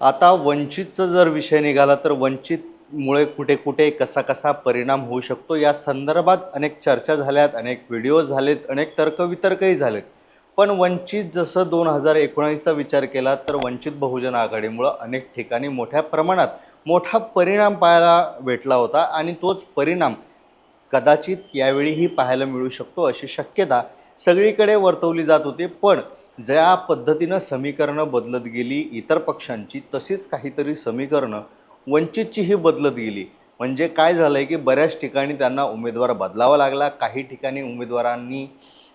आता वंचितचा जर विषय निघाला तर वंचितमुळे कुठे कुठे कसा कसा परिणाम होऊ शकतो? या संदर्भात अनेक चर्चा झाल्यात अनेक व्हिडिओ झालेत अनेक तर्कवितर्कही झालेत. पण वंचित जसं दोन हजार एकोणावीसचा विचार केला तर वंचित बहुजन आघाडीमुळं अनेक ठिकाणी मोठ्या प्रमाणात मोठा परिणाम पाहायला भेटला होता आणि तोच परिणाम कदाचित यावेळीही पाहायला मिळू शकतो अशी शक्यता सगळीकडे वर्तवली जात होती. पण ज्या पद्धतीनं समीकरणं बदलत गेली इतर पक्षांची तशीच काहीतरी समीकरणं वंचितचीही बदलत गेली. म्हणजे काय झालं आहे की बऱ्याच ठिकाणी त्यांना उमेदवार बदलावा लागला काही ठिकाणी उमेदवारांनी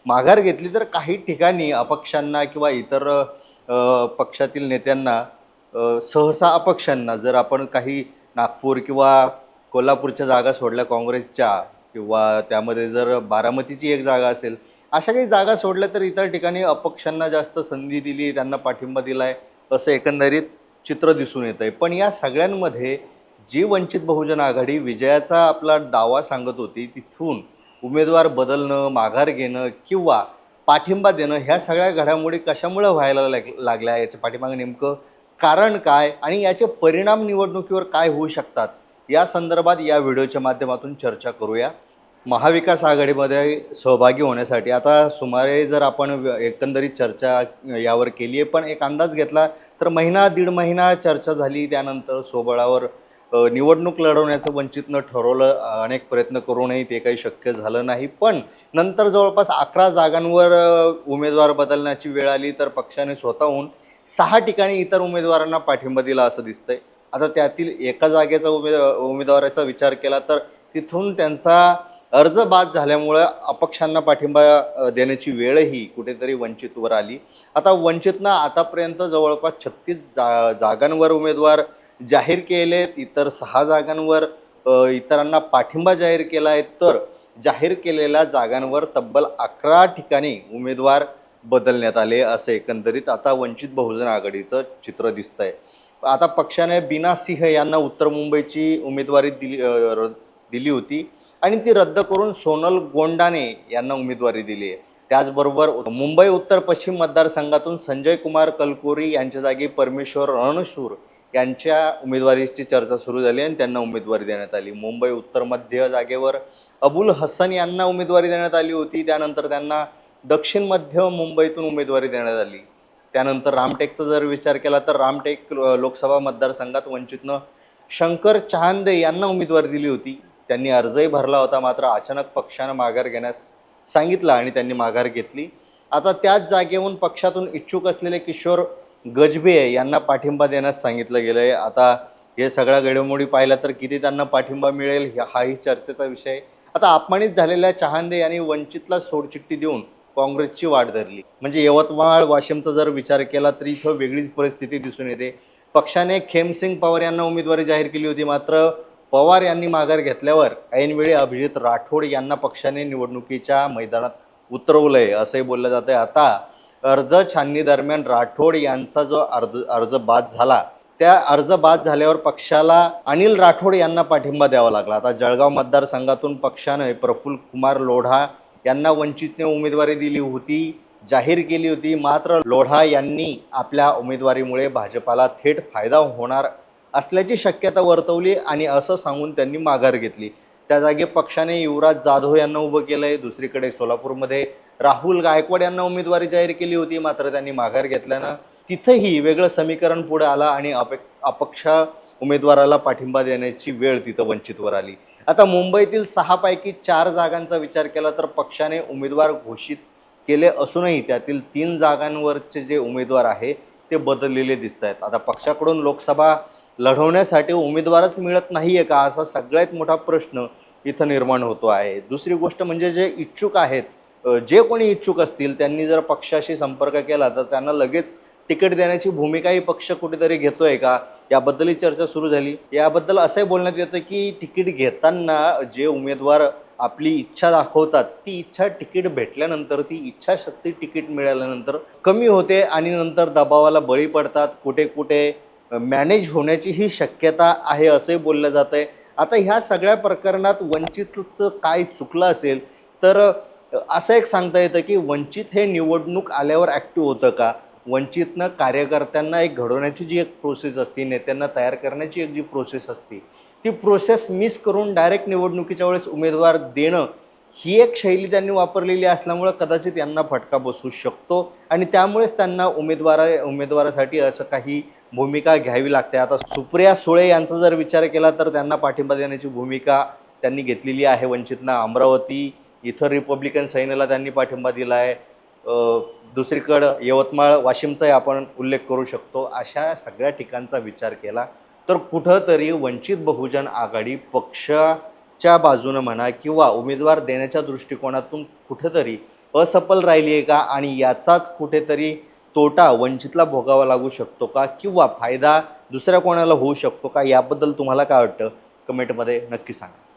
माघार घेतली तर काही ठिकाणी अपक्षांना किंवा इतर पक्षातील नेत्यांना सहसा अपक्षांना जर आपण काही नागपूर किंवा कोल्हापूरच्या जागा सोडल्या काँग्रेसच्या किंवा त्यामध्ये जर बारामतीची एक जागा असेल अशा काही जागा सोडल्या तर इतर ठिकाणी अपक्षांना जास्त संधी दिली त्यांना पाठिंबा दिला आहे असं एकंदरीत चित्र दिसून येतं आहे पण या सगळ्यांमध्ये जी वंचित बहुजन आघाडी विजयाचा आपला दावा सांगत होती तिथून उमेदवार बदलणं माघार घेणं किंवा पाठिंबा देणं ह्या सगळ्या घडामोडी कशामुळे व्हायला लाग लागल्या याच्या पाठिंबाग नेमकं कारण काय आणि याचे परिणाम निवडणुकीवर काय होऊ शकतात या संदर्भात या व्हिडिओच्या माध्यमातून चर्चा करूया. महाविकास आघाडीमध्ये सहभागी होण्यासाठी आता सुमारे जर आपण एकंदरीत चर्चा यावर केली आहे पण एक अंदाज घेतला तर महिना दीड महिना चर्चा झाली त्यानंतर सोबळावर निवडणूक लढवण्याचं वंचितनं ठरवलं अनेक प्रयत्न करूनही ते काही शक्य झालं नाही. पण नंतर जवळपास अकरा जागांवर उमेदवार बदलण्याची वेळ आली तर पक्षाने स्वतःहून सहा ठिकाणी इतर उमेदवारांना पाठिंबा दिला असं दिसतंय. आता त्यातील एका जागेचा उमेद उमेदवाराचा विचार केला तर तिथून त्यांचा अर्ज बाद झाल्यामुळं अपक्षांना पाठिंबा देण्याची वेळही कुठेतरी वंचितवर आली. आता वंचितनं आतापर्यंत जवळपास छत्तीस जा जागांवर उमेदवार जाहीर केलेत इतर सहा जागांवर इतरांना पाठिंबा जाहीर केला आहे तर जाहीर केलेल्या जागांवर तब्बल अकरा ठिकाणी उमेदवार बदलण्यात आले असे एकंदरीत आता वंचित बहुजन आघाडीचं चित्र दिसतंय. आता पक्षाने बिना सिंह यांना उत्तर मुंबईची उमेदवारी दिली दिली होती. आणि ती रद्द करून सोनल गोंडाने यांना उमेदवारी दिली आहे. त्याचबरोबर मुंबई उत्तर पश्चिम मतदारसंघातून संजय कुमार कलकोरी यांच्या जागी परमेश्वर रणशूर यांच्या उमेदवारीची चर्चा सुरू झाली आणि त्यांना उमेदवारी देण्यात आली. मुंबई उत्तर मध्य जागेवर अबुल हसन यांना उमेदवारी देण्यात आली होती. त्यानंतर त्यांना दक्षिण मध्य मुंबईतून उमेदवारी देण्यात आली. त्यानंतर रामटेकचा जर विचार केला तर रामटेक लोकसभा मतदारसंघात वंचितनं शंकर चहांदे यांना उमेदवारी दिली होती. त्यांनी अर्जही भरला होता मात्र अचानक पक्षानं माघार घेण्यास सांगितलं आणि त्यांनी माघार घेतली. आता त्याच जागेहून पक्षातून इच्छुक असलेले किशोर गजबे यांना पाठिंबा देण्यास सांगितलं गेलं आहे आता हे सगळ्या घडामोडी पाहिल्या तर किती त्यांना पाठिंबा मिळेल हाही चर्चेचा विषय. आहे आता अपमानित झालेल्या चहांदे यांनी वंचितला सोडचिठ्ठी देऊन काँग्रेसची वाट धरली. म्हणजे यवतमाळ वाशिमचा जर विचार केला तर इथं वेगळीच परिस्थिती दिसून येते. पक्षाने खेमसिंग पवार यांना उमेदवारी जाहीर केली होती मात्र पवार यांनी माघार घेतल्यावर ऐनवेळी अभिजित राठोड यांना पक्षाने निवडणुकीच्या मैदानात उतरवलं आहे असंही बोललं जात आहे आता अर्ज छाननी दरम्यान राठोड यांचा जो अर्ज अर्ज बाद झाला त्या अर्ज बाद झाल्यावर पक्षाला अनिल राठोड यांना पाठिंबा द्यावा लागला. आता जळगाव मतदारसंघातून पक्षाने प्रफुल्ल कुमार लोढा यांना वंचितने उमेदवारी दिली होती जाहीर केली होती. मात्र लोढा यांनी आपल्या उमेदवारीमुळे भाजपाला थेट फायदा होणार असल्याची शक्यता वर्तवली आणि असं सांगून त्यांनी माघार घेतली. त्या जागी पक्षाने युवराज जाधव यांना उभं केलं आहे दुसरीकडे सोलापूरमध्ये राहुल गायकवाड यांना उमेदवारी जाहीर केली होती मात्र त्यांनी माघार घेतल्यानं तिथंही वेगळं समीकरण पुढे आलं आणि अपे अपक्ष उमेदवाराला पाठिंबा देण्याची वेळ तिथं वंचितवर आली. आता मुंबईतील सहापैकी चार जागांचा विचार केला तर पक्षाने उमेदवार घोषित केले असूनही त्यातील तीन जागांवरचे जे उमेदवार आहे ते बदललेले दिसत आहेत आता पक्षाकडून लोकसभा लढवण्यासाठी उमेदवारच मिळत नाही आहे का असा सगळ्यात मोठा प्रश्न इथं निर्माण होतो आहे. दुसरी गोष्ट म्हणजे जे इच्छुक आहेत जे कोणी इच्छुक असतील त्यांनी जर पक्षाशी संपर्क केला तर त्यांना लगेच तिकीट देण्याची भूमिकाही पक्ष कुठेतरी घेतोय का? याबद्दलही चर्चा सुरू झाली. याबद्दल असंही बोलण्यात येतं की तिकीट घेताना जे उमेदवार आपली इच्छा दाखवतात ती इच्छा तिकीट भेटल्यानंतर ती इच्छाशक्ती तिकीट मिळाल्यानंतर कमी होते आणि नंतर दबावाला बळी पडतात. कुठे कुठे मॅनेज होण्याची ही शक्यता आहे असंही बोललं जात आहे आता ह्या सगळ्या प्रकरणात वंचितचं काय चुकलं असेल तर असं एक सांगता येतं की वंचित हे निवडणूक आल्यावर ॲक्टिव्ह होतं का? वंचितनं कार्यकर्त्यांना एक घडवण्याची जी एक प्रोसेस असते नेत्यांना तयार करण्याची एक जी प्रोसेस असते ती प्रोसेस मिस करून डायरेक्ट निवडणुकीच्या वेळेस उमेदवार देणं ही एक शैली त्यांनी वापरलेली असल्यामुळं कदाचित यांना फटका बसू शकतो. आणि त्यामुळेच त्यांना उमेदवारा उमेदवारासाठी असं काही भूमिका घ्यावी लागते. आता सुप्रिया सुळे यांचा जर विचार केला तर त्यांना पाठिंबा देण्याची भूमिका त्यांनी घेतलेली आहे वंचितनं. अमरावती इथं रिपब्लिकन सैन्याला त्यांनी पाठिंबा दिला आहे दुसरीकडं यवतमाळ वाशिमचाही आपण उल्लेख करू शकतो. अशा सगळ्या ठिकाणचा विचार केला तर कुठंतरी वंचित बहुजन आघाडी पक्षाच्या बाजूनं म्हणा किंवा उमेदवार देण्याच्या दृष्टिकोनातून कुठंतरी असफल राहिली आहे का? आणि याचाच कुठेतरी तोटा वंचितला भोगावा लागू शकतो का? किंवा फायदा दुसऱ्या कोणाला होऊ शकतो का? याबद्दल तुम्हाला काय वाटतं? कमेंटमध्ये नक्की सांगा.